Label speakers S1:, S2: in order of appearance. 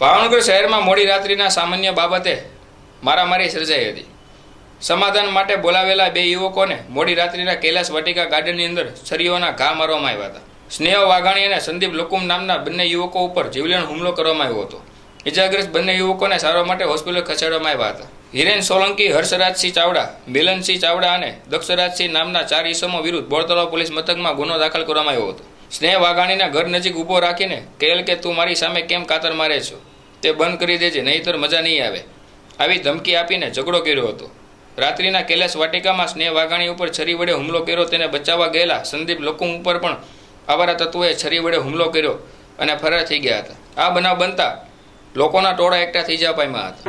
S1: ભાવનગર શહેરમાં મોડી રાત્રિના સામાન્ય બાબતે મારામારી સર્જાઈ હતી. સમાધાન માટે બોલાવેલા બે યુવકોને મોડી રાત્રિના કૈલાસ વાટિકા ગાર્ડનની અંદર છરીઓના ઘા મારવામાં આવ્યા હતા. સ્નેહ વાઘાણી અને સંદીપ લુકુમ નામના બંને યુવકો ઉપર જીવલેણ હુમલો કરવામાં આવ્યો હતો. ઇજાગ્રસ્ત બંને યુવકોને સારવાર માટે હોસ્પિટલ ખસેડવામાં આવ્યા હતા. હિરેન સોલંકી, હર્ષરાજસિંહ ચાવડા, મિલનસિંહ ચાવડા અને દક્ષરાજસિંહ નામના ચાર ઈસમો વિરુદ્ધ બોરતળાવ પોલીસ મથકમાં ગુનો દાખલ કરવામાં આવ્યો હતો. સ્નેહ વાઘાણીના ઘર નજીક ઊભો રાખીને કહેલ કે તું મારી સામે કેમ કાતર મારે છો? તે બંધ કરી દેજે, નહીંતર મજા નહીં આવે. આવી ધમકી આપીને ઝઘડો કર્યો હતો. રાત્રિના કૈલાસ વાટિકામાં સ્નેહ વાઘાણી ઉપર છરી વડે હુમલો કર્યો, તેને બચાવવા ગયેલા સંદીપ લોકો ઉપર પણ આવારા તત્વોએ છરી વડે હુમલો કર્યો અને ફરાર થઈ ગયા હતા. આ બનાવ બનતા લોકોના ટોળા એકઠા થઈ જવા પામ્યા હતા.